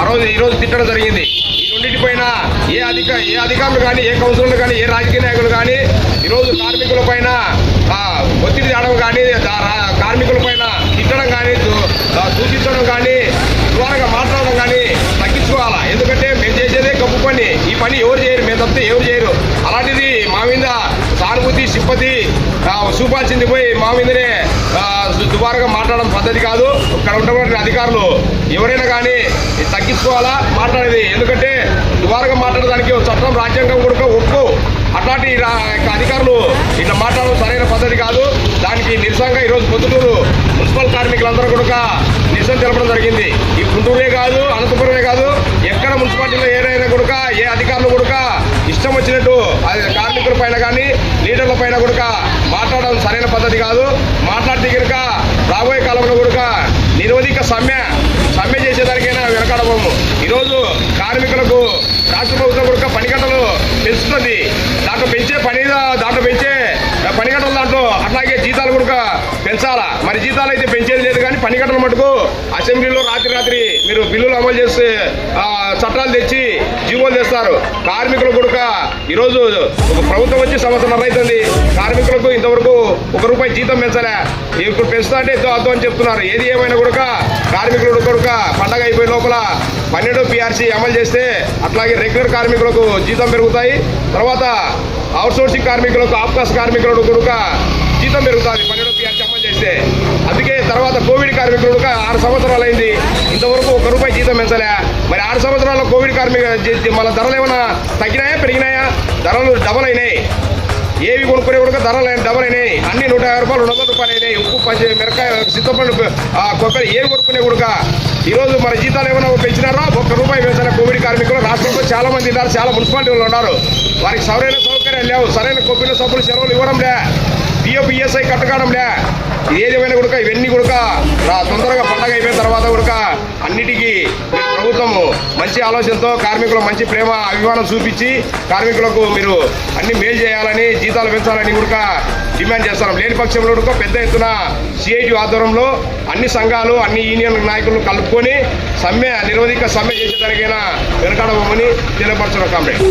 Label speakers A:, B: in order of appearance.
A: ఆ రోజు ఈరోజు తిట్టడం జరిగింది. ఈ పైన ఏ అధిక ఏ అధికారులు కానీ ఏ కౌన్సిలర్లు కానీ ఏ రాజకీయ నాయకులు కానీ ఈరోజు కార్మికుల పైన ఒత్తిడి తేడం కానీ కార్మికుల పైన తిట్టడం కానీ సూచించడం కానీ ద్వారాగా మాట్లాడడం కానీ తగ్గించుకోవాలా? ఎందుకంటే మేము చేసేదే గొప్ప పని. ఈ పని ఎవరు చేయరు మేము తప్పితే ఎవరు చేయరు. అలాంటిది మా మీద సానుభూతి సిప్పతి చూపాల్సింది పోయి మా మీదనే దుబారుగా మాట్లాడడం పద్ధతి కాదు. ఇక్కడ ఉన్నటువంటి అధికారులు ఎవరైనా కానీ ఇది తగ్గించుకోవాలా? మాట్లాడేది. ఎందుకంటే దుబారుగా మాట్లాడడానికి చట్టం రాజ్యాంగం కూడా ఒప్పు. అట్లాంటి అధికారులు ఇట్లా మాట్లాడడం సరైన పద్ధతి కాదు. దానికి నిరసనగా ఈరోజు పొద్దుటూరు మున్సిపల్ కార్మికులందరూ కూడా నిరసన తెలపడం జరిగింది. ఈ గుంటూరే కాదు అనంతపురమే కాదు ఎక్కడ మున్సిపాలిటీలో ఏదైనా కూడా ఏ అధికారులు కూడా ఇష్టం వచ్చినట్టు అది కార్మికుల పైన కానీ లీడర్ల పైన కూడా మాట్లాడడం సరైన పద్ధతి కాదు. మాట్లాడితే కనుక రాబోయే కాలంలో కూడా నిరవధిక సమ్మె సమ్మె చేసేదానికైనా ఈరోజు కార్మికులకు రాష్ట్ర ప్రభుత్వం కూడా పనిగంటలు పెంచుతుంది. దాంట్లో పెంచే పని దాంట్లో పెంచే పనిగంటలు దాంట్లో అట్లాగే జీతాలు కూడా పెంచాలా? మరి జీతాలు అయితే పెంచేది లేదు పని పనిగంటలు మటుకు అసెంబ్లీలో రాత్రి రాత్రి మీరు బిల్లులు అమలు చేస్తే చట్టాలు తెచ్చి జీవోలు తెస్తారు. కార్మికులు కొడుక ఈరోజు ఒక ప్రభుత్వం వచ్చి సంవత్సరం అవుతుంది. కార్మికులకు ఇంతవరకు ఒక రూపాయి జీతం పెంచలే. ఇప్పుడు పెంచుతా అంటే ఇద్దో అని చెప్తున్నారు. ఏది ఏమైనా కొడుక కార్మికులు కొడుక పండగ అయిపోయే లోపల పన్నెండు పిఆర్సీ అమలు చేస్తే అట్లాగే రెగ్యులర్ కార్మికులకు జీతం పెరుగుతాయి. తర్వాత అవుట్సోర్సింగ్ కార్మికులకు ఆఫ్కాస్ కార్మికులకు కొడుక జీతం పెరుగుతుంది. పన్నెండు చేస్తే. అందుకే తర్వాత కోవిడ్ కార్మికులు ఆరు సంవత్సరాలు అయింది. ఇంతవరకు ఒక రూపాయి జీతం పెంచలే మరి ఆరు సంవత్సరాల్లో కోవిడ్ కార్మిక మళ్ళీ మన ధరలు ఏమైనా తగ్గినాయా పెరిగినాయా? ధరలు డబల్ అయినాయి. ఏవి కొనుక్కునే కూడా ధరలు అయిన- డబల్ అయినాయి. అన్ని నూట యాభై రూపాయలు రెండు వందల రూపాయలు అయినాయి. ఉప్పు పచ్చి మిరకాయ సిద్ధపండు కొబ్బరి ఏవి కొనుక్కునే కూడా ఈరోజు మన జీతాలు ఏమైనా పెంచినారా? ఒక్క రూపాయి పెంచాలి కోవిడ్ కార్మికులు రాష్ట్రంలో చాలా మంది ఉన్నారు చాలా మున్సిపాలిటీలు ఉన్నారు. వారికి సరైన సౌకర్యాలు లేవు సరైన కొబ్బరి సబ్బులు సెలవులు ఇవ్వడం లే. పిఎఫ్ఈఎస్ఐ కట్టకాడంలే. ఏదేమైనా కూడా ఇవన్నీ కూడా రా- తొందరగా పండగ అయిపోయిన తర్వాత కూడా అన్నిటికీ ప్రభుత్వం మంచి ఆలోచనతో కార్మికులకు మంచి ప్రేమ అభిమానం చూపించి కార్మికులకు మీరు అన్ని మేలు చేయాలని జీతాలు పెంచాలని కూడా డిమాండ్ చేస్తాం లేని పక్షంలో కూడా పెద్ద ఎత్తున సిఐటి ఆధ్వర్యంలో అన్ని సంఘాలు అన్ని యూనియన్ నాయకులను కలుపుకొని సమ్మె నిరవధిక సమ్మె చేసేదానికైనా వెనకాడబోమని తెలియపరచడం కామ్రేడ్.